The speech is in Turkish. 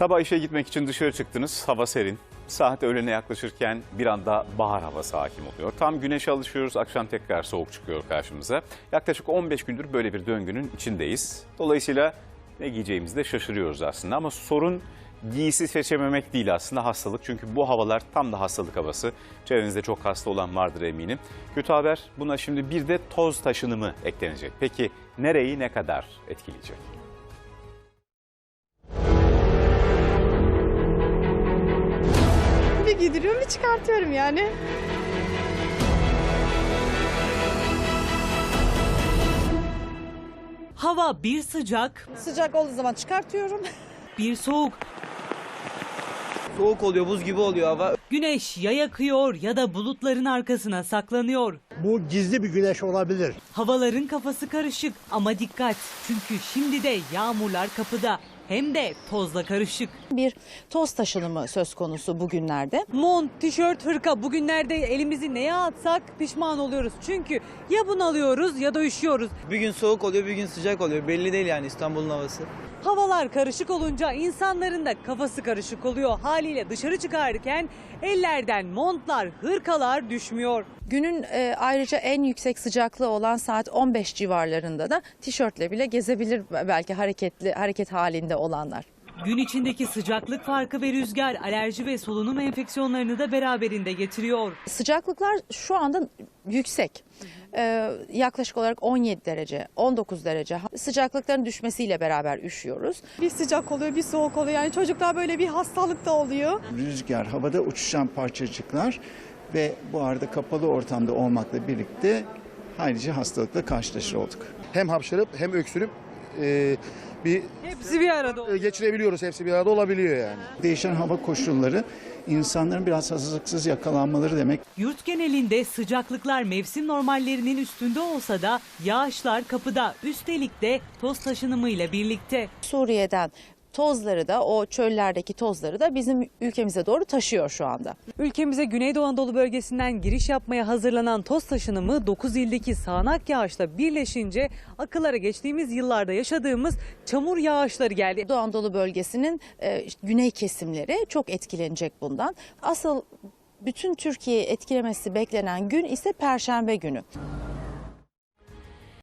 Sabah işe gitmek için dışarı çıktınız. Hava serin. Saat öğlene yaklaşırken bir anda bahar havası hakim oluyor. Tam güneşe alışıyoruz. Akşam tekrar soğuk çıkıyor karşımıza. Yaklaşık 15 gündür böyle bir döngünün içindeyiz. Dolayısıyla ne giyeceğimizi de şaşırıyoruz aslında. Ama sorun giysi seçememek değil aslında hastalık. Çünkü bu havalar tam da hastalık havası. Çevrenizde çok hasta olan vardır eminim. Kötü haber buna şimdi bir de toz taşınımı eklenecek. Peki nereyi ne kadar etkileyecek? Giydiriyorum bir çıkartıyorum yani. Hava bir sıcak, Sıcak olduğu zaman çıkartıyorum. bir soğuk. Soğuk oluyor, buz gibi oluyor hava. Güneş ya yakıyor ya da bulutların arkasına saklanıyor. Bu gizli bir güneş olabilir. Havaların kafası karışık ama dikkat. Çünkü şimdi de yağmurlar kapıda. Hem de tozla karışık. bir toz taşınımı söz konusu bugünlerde. Mont, tişört, hırka bugünlerde elimizi neye atsak pişman oluyoruz. Çünkü ya bunalıyoruz ya da üşüyoruz. Bir gün soğuk oluyor, bir gün sıcak oluyor. Belli değil yani İstanbul'un havası. Havalar karışık olunca insanların da kafası karışık oluyor. Haliyle dışarı çıkarken ellerden montlar, hırkalar düşmüyor. Günün e, ayrıca en yüksek sıcaklığı olan saat 15 civarlarında da tişörtle bile gezebilir belki hareketli hareket halinde olanlar. Gün içindeki sıcaklık farkı ve rüzgar alerji ve solunum enfeksiyonlarını da beraberinde getiriyor. Sıcaklıklar şu anda yüksek. Ee, yaklaşık olarak 17 derece, 19 derece sıcaklıkların düşmesiyle beraber üşüyoruz. Bir sıcak oluyor bir soğuk oluyor. Yani çocuklar böyle bir hastalık da oluyor. rüzgar, havada uçuşan parçacıklar ve bu arada kapalı ortamda olmakla birlikte haylice hastalıkla karşılaşır olduk. hem hapşırıp hem öksürüp e, bir Hepsi bir arada. e, geçirebiliyoruz. Hepsi bir arada olabiliyor yani. Değişen hava koşulları insanların biraz hazırlıksız yakalanmaları demek. Yurt genelinde sıcaklıklar mevsim normallerinin üstünde olsa da yağışlar kapıda. Üstelik de toz taşınımıyla birlikte. Suriye'den tozları da o çöllerdeki tozları da bizim ülkemize doğru taşıyor şu anda. Ülkemize Güneydoğu Anadolu bölgesinden giriş yapmaya hazırlanan toz taşınımı 9 ildeki sağanak yağışla birleşince akıllara geçtiğimiz yıllarda yaşadığımız çamur yağışları geldi. Doğu Anadolu bölgesinin e, güney kesimleri çok etkilenecek bundan. Asıl bütün Türkiye'yi etkilemesi beklenen gün ise Perşembe günü.